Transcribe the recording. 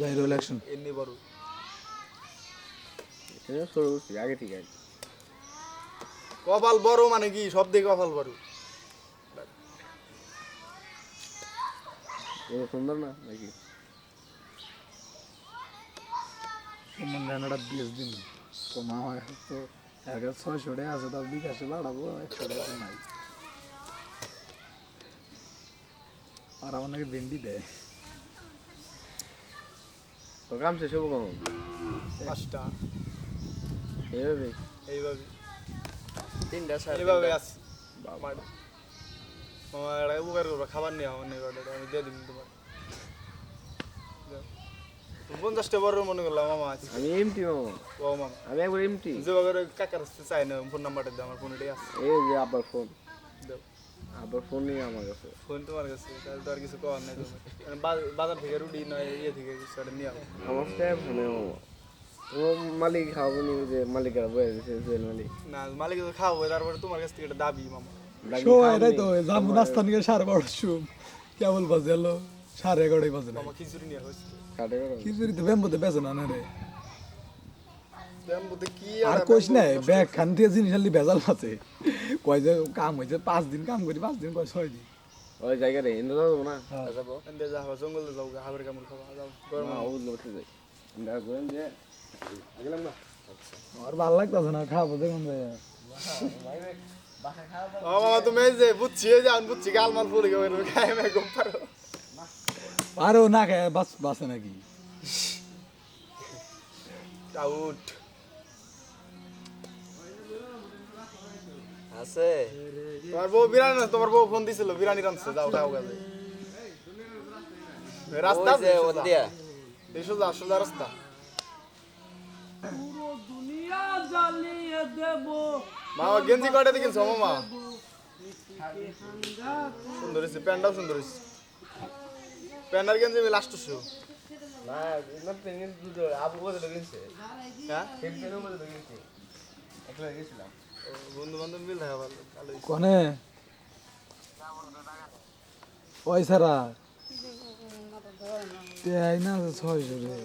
Zahirul action এমনি বড়। এটা শুরু আগে থেকে আর কি। কপাল বড় মানে কি? সব দিকে কপাল বড়। সুন্দর না নাকি? বিশ দিন তো মামা টাকা আছে তার বিকাশে বাড়াবো নাই। আর আমার নাকি ভেন্ডি দেয়। তো কাম শেষ হব কখন? পাঁচটা। এইভাবে? এইভাবে। তিনটা সাড়ে এইভাবে আসি মামা এটা উপকার করব খাবার নিয়ে আমার নেই বাড়িতে, আমি দিয়ে দিন তোমার। পঞ্চাশটা বড় মনে করলাম মামা আছে। আমি এমটি মামা। ও মামা। আমি একবার এমটি। যে কাকার চাই না ফোন নাম্বারটা দাও আমার ফোনে আছে। এই যে আবার ফোন। দাও আবার ফোন নেই আমার কাছে। ফোন তোমার কাছে? তাহলে তো আর কিছু করার নাই মানে বাজার থেকে রুটি নয় ইয়ে থেকে কিছু একটা নিয়ে আসো আমার স্ট্যাপ ফোনে ও। মালিক খাওয়াবো নি যে মালিকেরা বয়ে দিছে জুয়েল মালিক। না মালিক তো খাওয়াবো তারপরে তোমার কাছ থেকে একটা দাবি মামা। শো এটাই তো নাস্তা নিয়ে সাড়ে বারোটার শুম কেবল বাজে এলো সাড়ে এগারোটাই বাজে না খিচুড়ি নিয়ে হয়েছে খিচুড়ি তো ব্যাম্বোতে বেছে না রে। ব্যাম্বুতে কি আর কইস নাই ব্যাগ খান থেকে জিনিস আনলি ভেজাল আছে। কয় যে কাম হয়েছে পাঁচ দিন কাম করি পাঁচ দিন কয় ছয় দিন। ওই জায়গায় ইন্দো যাব না? হ্যাঁ। যাব? এনদে যাব জঙ্গলে যাব হাবের কামড় খাব যাও গরম না ও যাই। আমরা বলেন যে। গেলাম না? আর ভালো লাগতেছে না খাব দেখুন ভাই ও মামা তুমি যে বুঝছি যে আমি বুঝছি গাল মাল ফুলে গেবে খাই মে ঘুম পারো আরও না খায় বাস বাসে নাকি? আউট। আছে। তোমার বউ বিরিয়ানি না তোমার বউ ফোন দিছিল বিরিয়ানি রাঁধছে যাও খাও কাজে রাস্তা আছে। এই সোজা সোজা রাস্তা। মামা গেঞ্জি কয়টা দেখিস মামা? সুন্দর হয়েছে প্যান্টটাও সুন্দর হয়েছে প্যান্ট আর গেঞ্জি লাস্ট শু না না পেন দুটো আবু বলে লগিনছে হ্যাঁ? একলা গেছিলাম। বন্ধু বান্ধব মিল থাকে ভালো ভালো কনে? ওই সারা তাই না। ছয়শো রে।